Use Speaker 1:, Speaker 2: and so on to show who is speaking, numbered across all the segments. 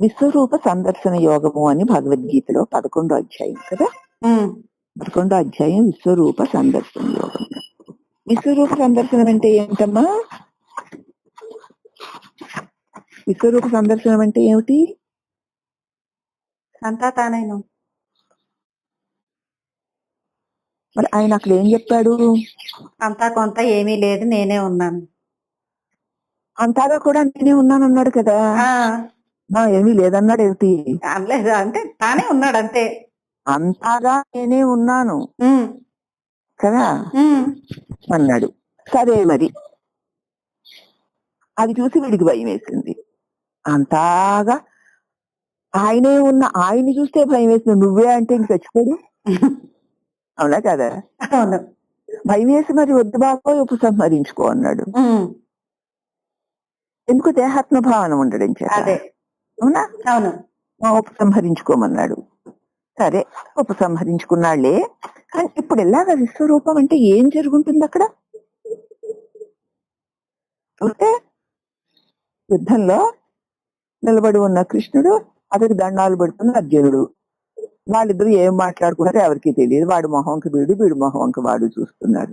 Speaker 1: విశ్వరూప సందర్శన యోగము అని భగవద్గీతలో పదకొండో అధ్యాయం కదా పదకొండో అధ్యాయం విశ్వరూప సందర్శన యోగం విశ్వరూప సందర్శనం అంటే ఏంటమ్మా విశ్వరూప సందర్శనం అంటే ఏమిటి
Speaker 2: అంతా తానేను
Speaker 1: మరి ఆయన అక్కడ ఏం చెప్పాడు
Speaker 2: అంతా కొంత ఏమీ లేదు నేనే ఉన్నాను
Speaker 1: అంతాగా కూడా నేనే ఉన్నాను అన్నాడు కదా ఏమీ లేదన్నాడు ఏమిటి?
Speaker 2: అనలేదు? అంటే తానే ఉన్నాడు అంతే.
Speaker 1: అంతాగా నేనే ఉన్నాను. కదా? అన్నాడు. సరే మరి. అది చూసి వీడికి భయం వేసింది. అంతాగా ఆయనే ఉన్న ఆయన్ని చూస్తే భయం వేసింది. నువ్వే అంటే ఇంక చచ్చిపోడు? అవునా కదా?
Speaker 2: అవును.
Speaker 1: భయం వేసి మరి వద్దు బాబో ఉపసంహరించుకో అన్నాడు. ఎందుకు దేహాత్మ భావన ఉండడం చేత?
Speaker 2: అదే.
Speaker 1: అవునా?
Speaker 2: అవును.
Speaker 1: ఉపసంహరించుకోమన్నాడు సరే ఉపసంహరించుకున్నాళ్ళే కానీ ఇప్పుడు ఎలాగ విశ్వరూపం అంటే ఏం జరుగుతుంది అక్కడ? అంటే యుద్ధంలో నిలబడి ఉన్న కృష్ణుడు అతనికి దండాలు పెడుతున్న అర్జునుడు. వాళ్ళిద్దరు ఏం మాట్లాడుకున్నారో ఎవరికి తెలియదు. వాడి మొహంకి వీడు వీడి మొహంకి వాడు చూస్తున్నాడు.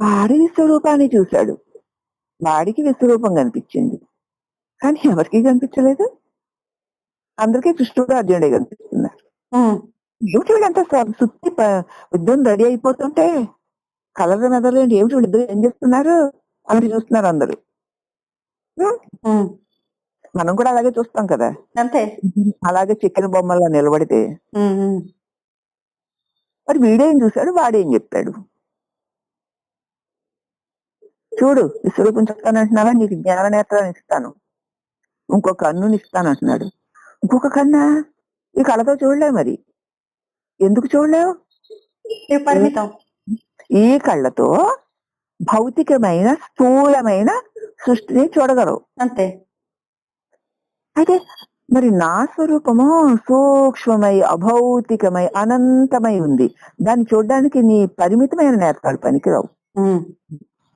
Speaker 1: వాడి విశ్వరూపాన్ని చూశాడు. వాడికి విశ్వరూపం కనిపించింది. కానీ ఎవరికి కనిపించలేదు. అందరికీ కృష్ణుడు అర్జునుడే కనిపిస్తున్నారు ఏమిటి వీళ్ళంతా సుత్తి యుద్ధం రెడీ అయిపోతుంటే కలర్ మెదలు ఏమిటి వీళ్ళిద్దరు ఏం చేస్తున్నారు? అని చూస్తున్నారు అందరూ. మనం కూడా అలాగే చూస్తాం కదా.
Speaker 2: అంతే.
Speaker 1: అలాగే చికెన్ బొమ్మల్లో నిలబడితే. మరి వీడేం చూశాడు? వాడేం చెప్పాడు? చూడు విశ్వరూపం చెప్తానంటున్నావా? నీకు జ్ఞాన నేత్రాన్ని ఇస్తాను. ఇంకో కన్నుని ఇస్తాను అంటున్నాడు ఇంకొక కన్నా ఈ కళతో చూడలే మరి. ఎందుకు చూడలేవు? ఈ కళ్ళతో భౌతికమైన స్థూలమైన సృష్టిని చూడగలవు.
Speaker 2: అంతే.
Speaker 1: అయితే మరి నా స్వరూపము సూక్ష్మమై అభౌతికమై అనంతమై ఉంది. దాన్ని చూడడానికి నీ పరిమితమైన నేత్రాలు పనికిరావు.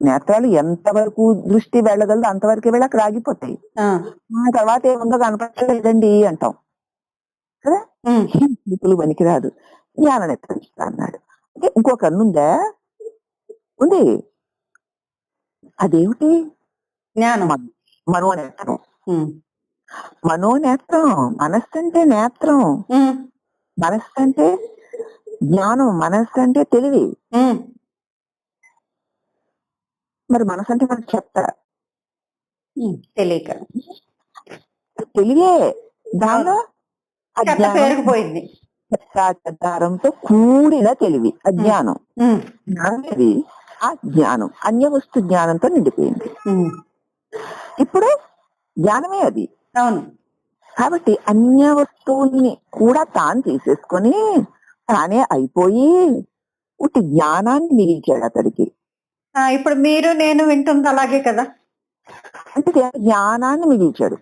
Speaker 1: నేత్రాలు ఎంతవరకు దృష్టి వెళ్ళగలదో అంతవరకే వెళ్ళక రాగిపోతాయి.
Speaker 2: ఆ,
Speaker 1: ఆ తర్వాత ఏముందో కనపడలేదండి అంటాం. కదా? ఇప్పుడు పనికిరాదు. జ్ఞాన నేత్రం ఇస్తా అన్నాడు. అంటే ఇంకో కన్నుందా ఉంది? అదేమిటి?
Speaker 2: జ్ఞానం.
Speaker 1: మనోనేత్రం. మనోనేత్రం. మనస్సు అంటే నేత్రం. మనస్సు అంటే జ్ఞానం. మనస్సు అంటే తెలివి మరి మనసు అంటే మనకు
Speaker 2: ఉమ్, తెలియక.
Speaker 1: తెలివే దానిలో చెత్తాచారంతో కూడిన తెలివి అజ్ఞానం. అనేది ఆ జ్ఞానం అన్య వస్తు జ్ఞానంతో నిండిపోయింది. ఇప్పుడు జ్ఞానమే అది.
Speaker 2: అవును.
Speaker 1: కాబట్టి అన్య వస్తువుల్ని కూడా తాను తీసేసుకొని తానే అయిపోయి ఉట్టి జ్ఞానాన్ని మిగిల్చాడు అతడికి.
Speaker 2: ఇప్పుడు మీరు నేను వింటుంది అలాగే కదా?
Speaker 1: అంటే జ్ఞానాన్ని మిగిల్చాడు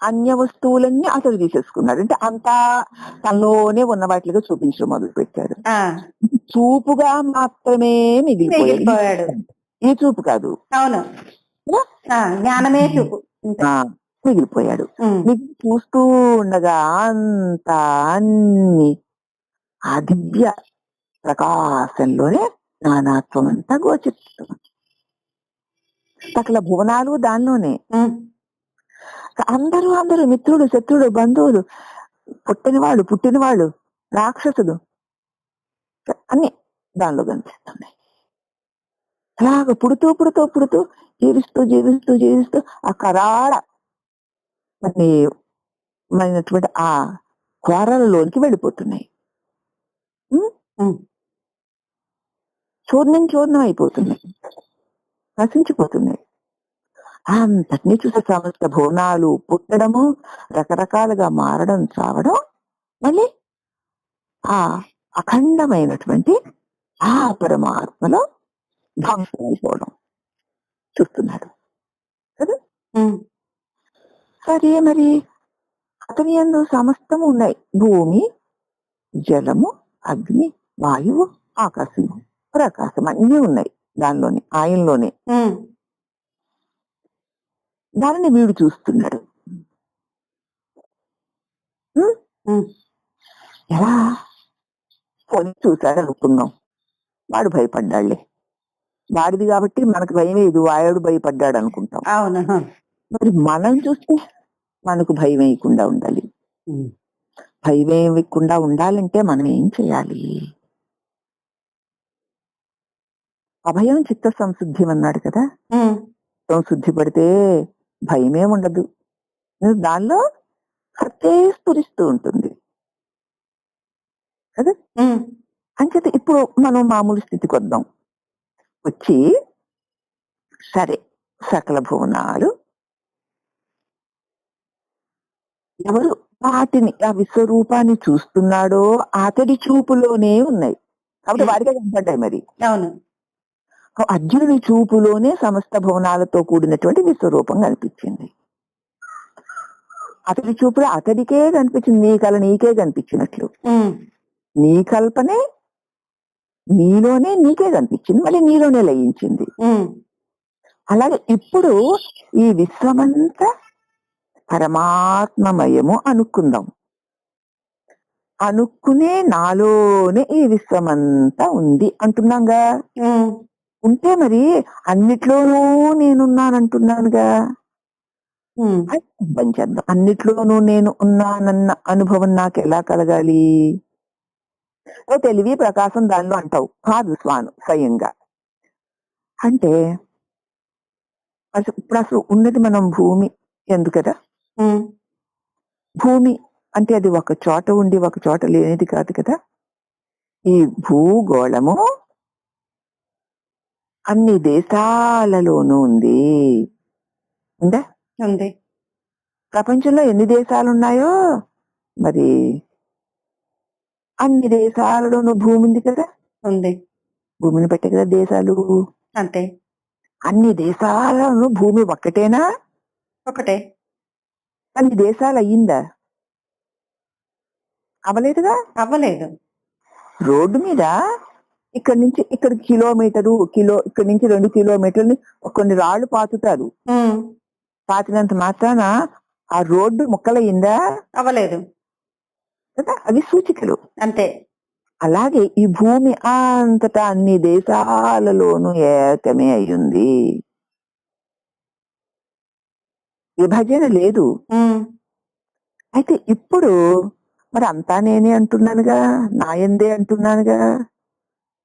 Speaker 1: అన్య వస్తువులన్నీ అతడు తీసేసుకున్నాడు. అంటే అంతా తనలోనే ఉన్న వాటిగా చూపించడం మొదలు పెట్టాడు చూపుగా మాత్రమే మిగిలిపోయాడు. ఈ చూపు కాదు.
Speaker 2: అవును. జ్ఞానమే చూపు.
Speaker 1: మిగిలిపోయాడు. మిగిలి చూస్తూ ఉండగా అంత అన్ని ఆ దివ్య ప్రకాశంలోనే నానాత్వం అంతా గోచరిస్తుంది. సకల భువనాలు దానిలోనే. అందరూ అందరూ మిత్రుడు శత్రుడు బంధువులు పుట్టిన వాళ్ళు పుట్టిన వాళ్ళు రాక్షసుడు అన్ని దానిలో కనిపిస్తున్నాయి. అలాగ పుడుతూ పుడుతూ పుడుతూ జీవిస్తూ జీవిస్తూ జీవిస్తూ ఆ కరాళ మరి మైనటువంటి ఆ కోరలలోనికి వెళ్ళిపోతున్నాయి. చూర్ణం చూర్ణం అయిపోతున్నాయి నశించిపోతున్నాయి అంతటినీ చూసే సమస్త భువనాలు పుట్టడము రకరకాలుగా మారడం చావడం మళ్ళీ ఆ అఖండమైనటువంటి ఆ పరమాత్మలో ధ్వంసం అయిపోవడం చూస్తున్నాడు
Speaker 2: ఉమ్,
Speaker 1: సరే మరి అతని ఎందు సమస్తము ఉన్నాయి భూమి జలము అగ్ని వాయువు ఆకాశము ప్రకాశం అన్నీ ఉన్నాయి దానిలోనే ఆయనలోనే. దానిని వీడు చూస్తున్నాడు. ఎలా? పోనీ చూశాడు అనుకున్నాం వాడు భయపడ్డాడులే. వాడిది కాబట్టి మనకు భయం ఇది వాయుడు భయపడ్డాడు అనుకుంటాం. మరి మనం చూస్తే మనకు భయం వేయకుండా ఉండాలి. భయం వేయకుండా ఉండాలంటే మనం ఏం చేయాలి? అభయం చిత్త సంశుద్ధి అన్నాడు కదా. సంశుద్ధి పడితే భయమే ఉండదు. దానిలో సత్తే స్ఫురిస్తూ ఉంటుంది. కదా. అంచేత ఇప్పుడు మనం మామూలు స్థితికి వద్దాం. వచ్చి సరే సకల భువనాలు ఎవరు వాటిని ఆ విశ్వరూపాన్ని చూస్తున్నాడో అతడి చూపులోనే ఉన్నాయి. కాబట్టి వాడికే కనపడ్డాయి మరి.
Speaker 2: అవును.
Speaker 1: అర్జునుడి చూపులోనే సమస్త భువనాలతో కూడినటువంటి విశ్వరూపం కనిపించింది అతడి చూపులో అతడికే కనిపించింది నీ కళ నీకే కనిపించినట్లు. నీ కల్పనే నీలోనే నీకే కనిపించింది మళ్ళీ నీలోనే లయించింది. అలాగే ఇప్పుడు ఈ విశ్వమంతా పరమాత్మమయము అనుకుందాం అనుకునే నాలోనే ఈ విశ్వమంతా ఉంది అంటున్నాగా. ఉంటే మరి అన్నిట్లోనూ నేనున్నానంటున్నానుగా.
Speaker 2: ఉమ్.
Speaker 1: అది అర్థం చేద్దాం అన్నిట్లోనూ నేను ఉన్నానన్న అనుభవం నాకు ఎలా కలగాలి? ఓ తెలివి ప్రకాశం దానిలో అంటావు. కాదు స్వాను స్వయంగా. అంటే అసలు ఇప్పుడు అసలు ఉన్నది మనం భూమి ఎందుకదా. భూమి అంటే అది ఒక చోట ఉండి ఒక చోట లేనిది కాదు కదా? ఈ భూగోళము అన్ని దేశాలలోనూ ఉంది. ఉందా?
Speaker 2: ఉంది.
Speaker 1: ప్రపంచంలో ఎన్ని దేశాలు ఉన్నాయో మరి అన్ని దేశాలలోనూ భూమి ఉంది కదా?
Speaker 2: ఉంది.
Speaker 1: భూమిని పెట్టే కదా దేశాలు.
Speaker 2: అంతే.
Speaker 1: అన్ని దేశాలను భూమి ఒక్కటేనా?
Speaker 2: ఒకటే.
Speaker 1: అన్ని దేశాలు అయ్యిందా? అవలేదుగా
Speaker 2: అవ్వలేదు.
Speaker 1: రోడ్డు మీద ఇక్కడ నుంచి ఇక్కడ కిలోమీటరు కిలో ఇక్కడ నుంచి రెండు కిలోమీటర్లు కొన్ని రాళ్ళు పాతుతారు. పాతినంత మాత్రాన ఆ రోడ్డు ముక్కలయ్యిందా?
Speaker 2: అవ్వలేదు.
Speaker 1: కదా అవి సూచికలు.
Speaker 2: అంతే.
Speaker 1: అలాగే ఈ భూమి అంతటా అన్ని దేశాలలోనూ ఏకమే అయ్యింది. విభజన లేదు. అయితే ఇప్పుడు మరి అంతా నేనే అంటున్నానుగా నాయందే అంటున్నానుగా?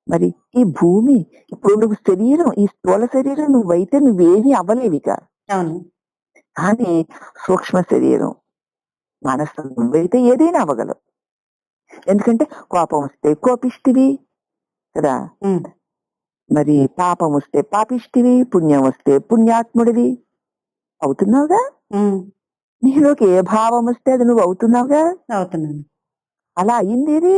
Speaker 1: మరి ఈ భూమి ఇప్పుడు నువ్వు శరీరం ఈ స్థూల శరీరం నువ్వైతే నువ్వేమీ అవ్వలేవిక.
Speaker 2: అవును.
Speaker 1: కానీ సూక్ష్మ శరీరం మనస్సు నువ్వైతే ఏదైనా అవ్వగలవు. ఎందుకంటే కోపం వస్తే కోపిష్టివి కదా. మరి పాపం వస్తే పాపిష్టివి పుణ్యం వస్తే పుణ్యాత్ముడివి. అవుతున్నావుగా. నీలోకి ఏ భావం వస్తే అది నువ్వు అవుతున్నావుగా?
Speaker 2: అవుతున్నాను.
Speaker 1: అలా అయింది ఇది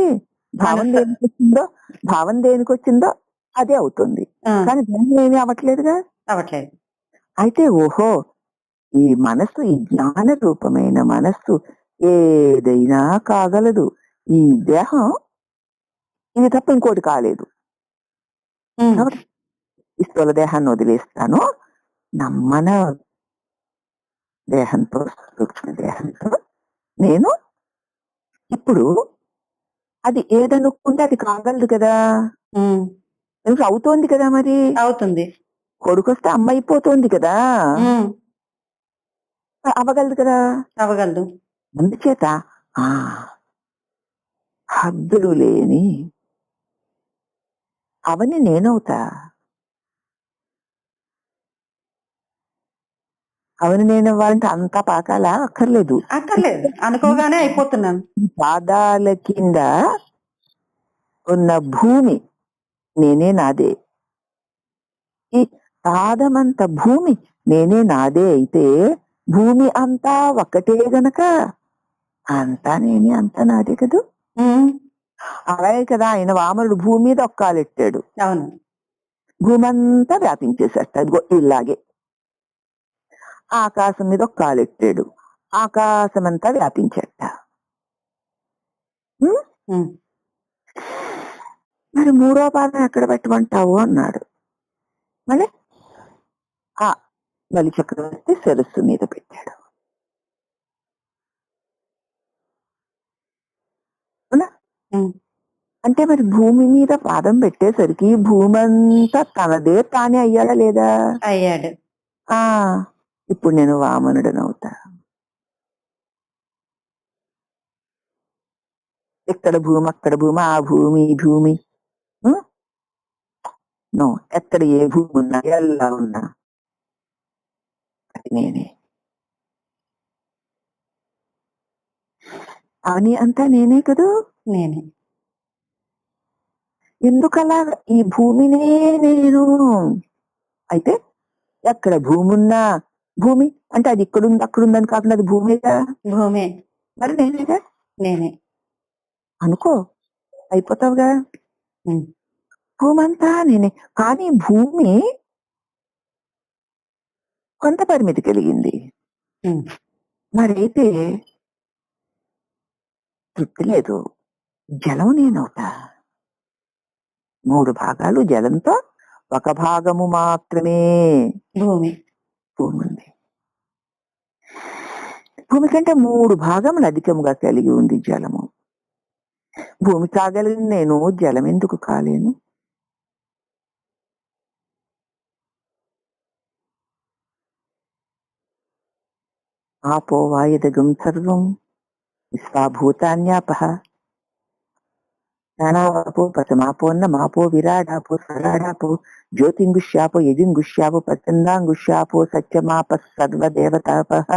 Speaker 1: భావం. దేనికి వచ్చిందో భావం దేనికి వచ్చిందో అదే అవుతుంది. కానీ దేని ఏమీ అవ్వట్లేదుగా?
Speaker 2: అవ్వట్లేదు.
Speaker 1: అయితే ఓహో! ఈ మనస్సు ఈ జ్ఞాన రూపమైన మనస్సు ఏదైనా కాగలదు. ఈ దేహం ఇది తప్ప ఇంకోటి కాలేదు. ఈ స్థూల దేహాన్ని వదిలేస్తాను. నమ్మన దేహంతో సూక్ష్మ దేహంతో నేను ఇప్పుడు అది ఏదనుకుంటే అది కాగలదు కదా. ఎందుకు అవుతోంది కదా మరి.
Speaker 2: అవుతుంది.
Speaker 1: కొడుకు వస్తే అమ్మ అయిపోతోంది కదా.
Speaker 2: ఉమ్.
Speaker 1: అవ్వగలదు కదా.
Speaker 2: అవ్వగలదు.
Speaker 1: అందుచేత ఆ హద్దులు లేని అవని నేనవుతా. అవని నేనవ్వాలంటే అంతా పాకాలా అక్కర్లేదు.
Speaker 2: అక్కర్లేదు. అనుకోగానే అయిపోతున్నాను.
Speaker 1: పాదాల కింద ఉన్న భూమి నేనే నాదే. ఈ పాదమంత భూమి నేనే నాదే అయితే భూమి అంతా ఒక్కటే గనక అంతా నేనే అంతా నాదే కదూ. అలాగే కదా ఆయన వామనుడు భూమి మీద ఒక్కాలెట్టాడు.
Speaker 2: అవును.
Speaker 1: భూమి అంతా వ్యాపించేసేట అదిగో ఇలాగే. ఆకాశం మీద ఒక్కాలెట్టాడు ఆకాశం అంతా వ్యాపించట. మరి మూడో పాదం ఎక్కడ పెట్టమంటావు? అన్నాడు. మళ్ళీ? ఆ బలి చక్రవర్తి శిరస్సు మీద పెట్టాడు. అంటే మరి భూమి మీద పాదం పెట్టేసరికి భూమి అంతా తనదే తానే అయ్యాడా లేదా?
Speaker 2: అయ్యాడు.
Speaker 1: ఆ ఇప్పుడు నేను వామనుడనవుతా ఎక్కడ భూమి అక్కడ భూమి ఆ భూమి ఈ భూమి? నో ఎక్కడ ఏ భూమి ఉన్నా ఎలా ఉన్నా అది నేనే. అని అంతా నేనే కదూ?
Speaker 2: నేనే.
Speaker 1: ఎందుకలా? ఈ భూమినే నేను. అయితే ఎక్కడ భూమి ఉన్నా భూమి? అంటే అది ఇక్కడ ఉంది అక్కడ ఉందని కాకుండా అది భూమిగా
Speaker 2: భూమే.
Speaker 1: మరి నేనేగా
Speaker 2: నేనే.
Speaker 1: అనుకో. అయిపోతావుగా
Speaker 2: ఉమ్.
Speaker 1: భూమి అంతా నేనే. కానీ భూమి కొంత పరిమితి కలిగింది. మరైతే తృప్తి లేదు. జలం నేనవుతా మూడు భాగాలు జలంతో ఒక భాగము మాత్రమే.
Speaker 2: భూమి.
Speaker 1: భూమి. భూమి కంటే మూడు భాగములు అధికముగా కలిగి ఉంది జలము. భూమి కాగలిగిన నేను జలం ఎందుకు కాలేను? ఆపో వాయుదగం సర్వం. విశ్వాభూతాన్యాపహ ప్రాణావాపో పచమాపోన్నమాపో విరాడాపో సరాడాపో. జ్యోతింగుష్యాపో యజింగుష్యాపో ప్రచండాంగుష్యాపో సత్యమాప సర్వదేవతాపహ.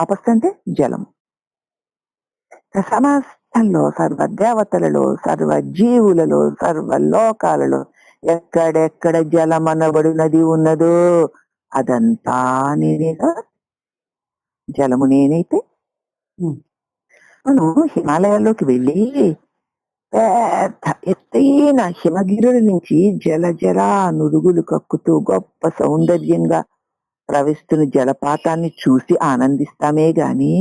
Speaker 1: ఆపస్ అంటే జలం సమస్తంలో సర్వ దేవతలలో సర్వ జీవులలో సర్వ లోకాలలో ఎక్కడెక్కడ జలం నది ఉన్నదో అదంతా నేనేగా జలము నేనైతే. మనం హిమాలయాల్లోకి వెళ్ళి పెద్ద ఎత్తైన హిమగిరుల నుంచి జల జల నురుగులు కక్కుతూ గొప్ప సౌందర్యంగా ప్రవహిస్తున్న జలపాతాన్ని చూసి ఆనందిస్తామే గాని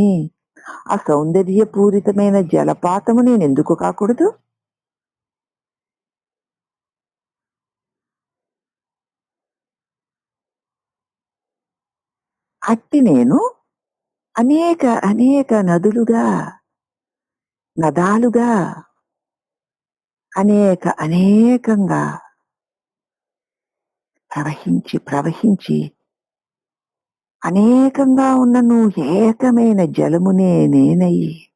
Speaker 1: ఆ సౌందర్యపూరితమైన జలపాతము నేను ఎందుకు కాకూడదు? అట్టి నేను అనేక అనేక నదులుగా నదాలుగా అనేక అనేకంగా ప్రవహించి ప్రవహించి అనేకంగా ఉన్న నువ్వు ఏకమైన జలమునే నేనయ్యి.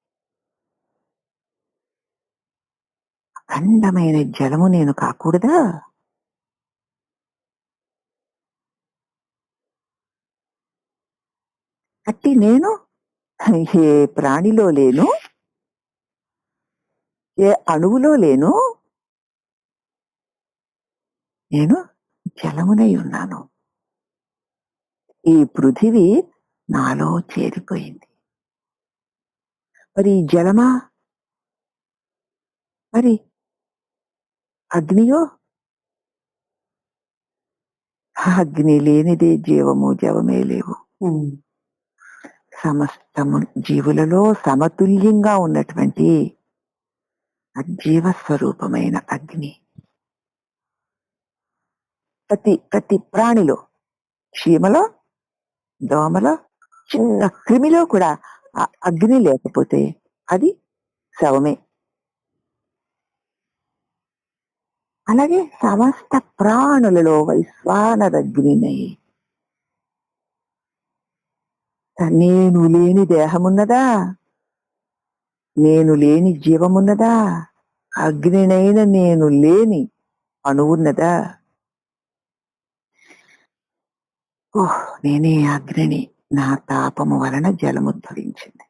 Speaker 1: అఖండమైన జలము నేను కాకూడదా? అట్టి నేను? ఏ ప్రాణిలో లేను? ఏ అణువులో లేను? నేను జలమునై ఉన్నాను. ఈ పృథివీ నాలో చేరిపోయింది. మరి ఈ జలమా? మరి అగ్నియో? అగ్ని లేనిదే జీవము జవమే లేవు. సమస్తము జీవులలో సమతుల్యంగా ఉన్నటువంటి అజీవ స్వరూపమైన అగ్ని. ప్రతి ప్రతి ప్రాణిలో చీమలో దోమలో చిన్న క్రిమిలో కూడా అగ్ని లేకపోతే అది శవమే. అలాగే సమస్త ప్రాణులలో వైశ్వానరగ్నినై నేను లేని దేహమున్నదా? నేను లేని జీవమున్నదా? అగ్నినైన నేను లేని అణువున్నదా? ఓహ్ నేనే అగ్నిని నా తాపము వలన జలముద్భవించింది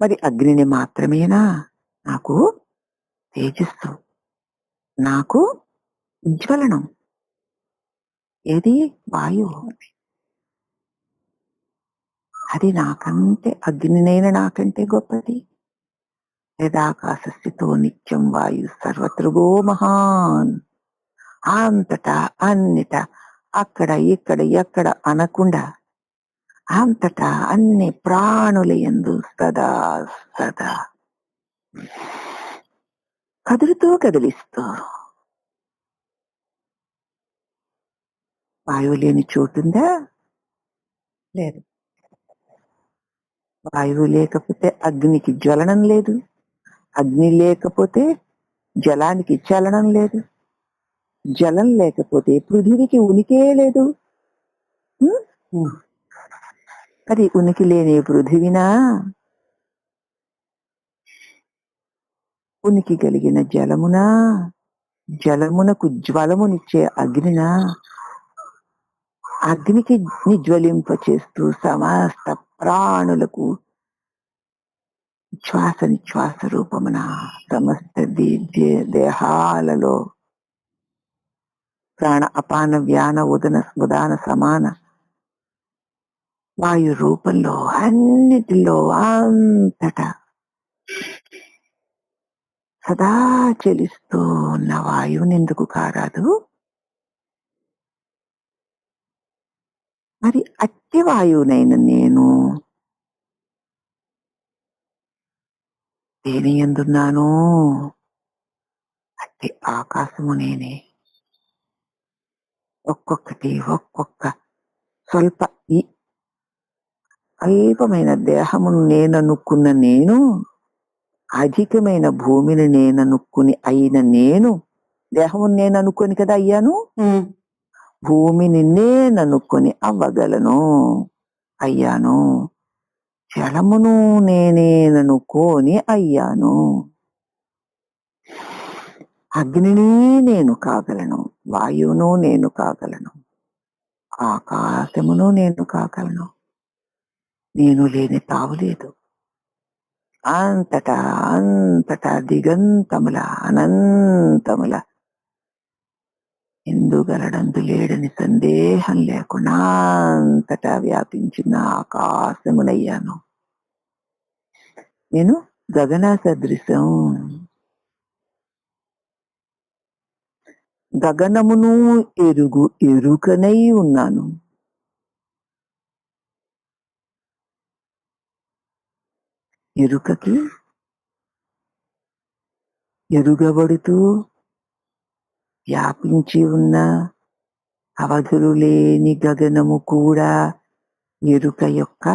Speaker 1: మరి అగ్నిని మాత్రమేనా? నాకు తేజస్సు నాకు ఉజ్వలనం. ఏది? వాయువు అది నాకంటే అగ్నినైన నాకంటే గొప్పది. యదాకాశస్థితో నిత్యం వాయు సర్వత్రుగో మహాన్. అంతటా అన్నిట అక్కడ ఇక్కడ ఎక్కడ అనకుండా అంతటా అన్ని ప్రాణుల ఎందు సదా సదా కదులుతూ కదిలిస్తూ వాయువు లేని చోటుందా?
Speaker 2: లేదు.
Speaker 1: వాయువు లేకపోతే అగ్నికి జ్వలనం లేదు. అగ్ని లేకపోతే జలానికి చలనం లేదు. జలం లేకపోతే పృథివికి ఉనికే లేదు. మరి ఉనికి లేని పృథివినా? ఉనికి కలిగిన జలమునా? జలమునకు జ్వలమునిచ్చే అగ్నినా? అగ్నికి నిజ్వలింప చేస్తూ సమస్త ప్రాణులకు శ్వాస నిశ్వాస రూపమున సమస్త దేహాలలో ప్రాణ అపాన వ్యాన ఉదన ఉదాన సమాన. వాయు రూపంలో అన్నిటిలో అంతటా సదా చెలిస్తూ ఉన్న వాయువుని ఎందుకు కారాదు? మరి అట్టి వాయువునైన నేను దేని ఎందున్నాను అట్టి ఆకాశము నేనే. ఒక్కొక్కటి ఒక్కొక్క స్వల్ప ఈ అల్పమైన దేహమును నేననుకున్న నేను అధికమైన భూమిని నేననుకుని అయిన నేను దేహమును నేను అనుకొని కదా అయ్యాను. భూమిని నేననుకొని అవ్వగలను అయ్యాను. జలమును నేనేననుకోని అయ్యాను. అగ్నిని నేను కాగలను వాయువును నేను కాగలను ఆకాశమును నేను కాగలను. నేను లేని తావులేదు అంతటా అంతటా దిగంతముల అనంతముల. ఎందుగలడందు లేడని సందేహం లేకుండా అంతటా వ్యాపించిన ఆకాశమునయ్యాను. నేను గగన సదృశం. గగనమును ఎరుగు ఎరుకనై ఉన్నాను. ఎరుకకి ఎరుగబడుతూ వ్యాపించి ఉన్న అవధులు లేని గగనము కూడా ఎరుక యొక్క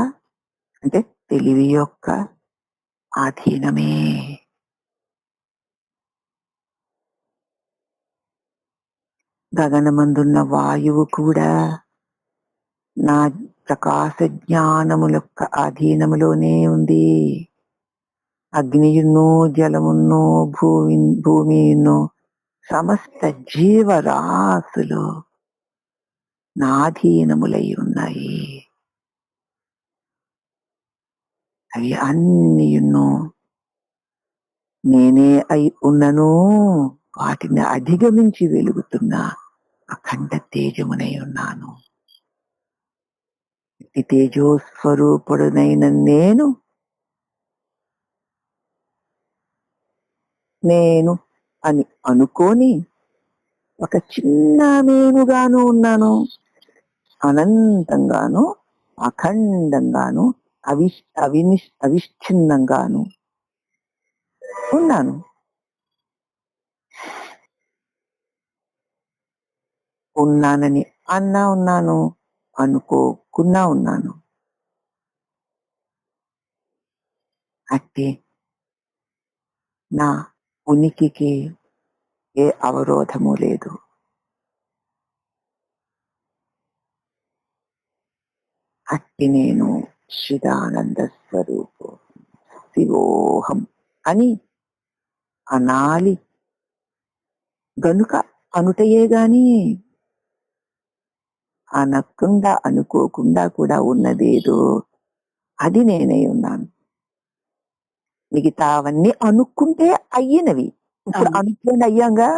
Speaker 1: అంటే తెలివి యొక్క ఆధీనమే. గగనమందున్న వాయువు కూడా నా ప్రకాశ జ్ఞానముల అధీనములోనే ఉంది. అగ్నియును జలమును భూమి భూమియున్నో సమస్త జీవరాశులు నాధీనములై ఉన్నాయి. అవి అన్నియున్నో నేనే అయి ఉన్నను. వాటిని అధిగమించి వెలుగుతున్నా. అఖండ తేజమునై ఉన్నాను తేజోస్వరూపుడునైన నేను నేను అని అనుకోని ఒక చిన్న నేనుగాను ఉన్నాను. అనంతంగాను అఖండంగాను అవి అవిని అవిచ్ఛిన్నంగాను ఉన్నాను. ఉన్నానని అన్నా ఉన్నాను అనుకోకున్నా ఉన్నాను. అట్టి నా ఉనికికి ఏ అవరోధము లేదు. అట్టి నేను శిదానంద స్వరూపు శివోహం అని అనాలి. గనుక అనుటయే గాని అనకుండా అనుకోకుండా కూడా ఉన్నదేదో అది నేనే ఉన్నాను. మిగతావన్నీ అనుకుంటే అయ్యినవి. ఇప్పుడు. అనుకోని అయ్యాంగా?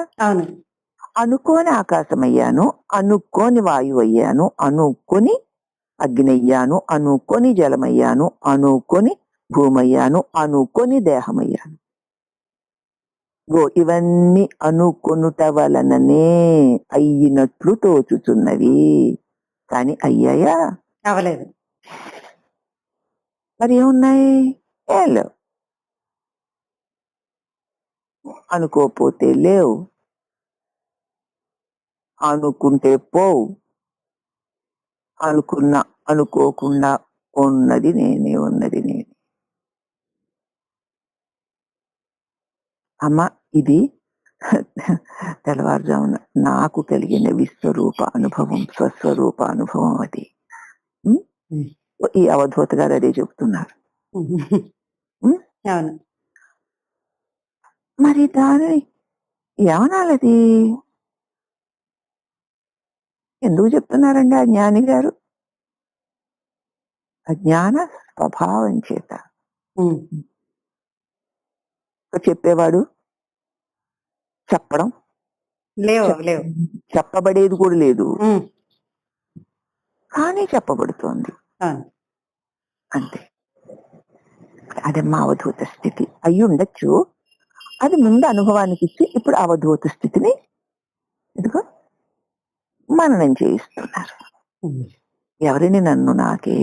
Speaker 1: అనుకోని ఆకాశం అయ్యాను అనుకోని వాయువు అయ్యాను అనుకొని అగ్ని అయ్యాను అనుకొని జలమయ్యాను అనుకొని భూమయ్యాను అనుకొని దేహమయ్యాను గో ఇవన్నీ అనుకొనుట వలననే అయ్యినట్లు తోచుచున్నవి. కానీ అయ్యాయా
Speaker 2: అవ్వలేదు.
Speaker 1: మరి ఏమున్నాయి ఏం లేవు. అనుకోపోతే లేవు. అనుకుంటే పోవు. అనుకున్నా అనుకోకుండా ఉన్నది నేనే ఉన్నది నేనే. అమ్మ ఇది తెల్లవారుజామున నాకు కలిగిన విశ్వరూప అనుభవం స్వస్వరూప అనుభవం అది. ఈ అవధూత గారు అదే?
Speaker 2: అవును
Speaker 1: మరి దాని ఏమనాలది? ఎందుకు చెప్తున్నారండి ఆ జ్ఞాని గారు? అజ్ఞాన స్వభావం చేత. చెప్పేవాడు? చెప్పడం.
Speaker 2: లేవు లేవు.
Speaker 1: చెప్పబడేది కూడా లేదు. కానీ చెప్పబడుతోంది. అంతే. అది మా అవధూత స్థితి. అయి ఉండొచ్చు. అది ముందు అనుభవానికి ఇచ్చి ఇప్పుడు అవధూత స్థితిని ఇదిగో మననం చేయిస్తున్నారు. ఎవరిని నన్ను నాకే?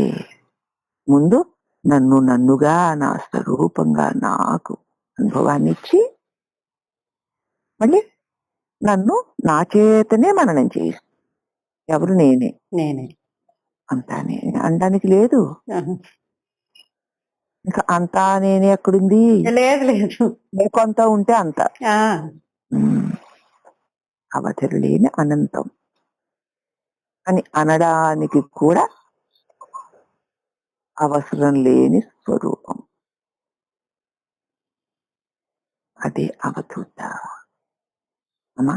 Speaker 1: ముందు నన్ను నన్నుగా నా స్వరూపంగా నాకు అనుభవాన్ని ఇచ్చి మళ్ళీ? నన్ను నా చేతనే మననం చేయిస్తు ఎవరు నేనే.
Speaker 2: నేనే.
Speaker 1: అంతా నేనే అనడానికి లేదు. ఇంకా అంతా నేనే ఎక్కడుంది?
Speaker 2: లేదు లేదు.
Speaker 1: కొంత ఉంటే అంత. అవధులు లేని అనంతం. అని అనడానికి కూడా అవసరం లేని స్వరూపం. అదే అవధూత. అమ్మా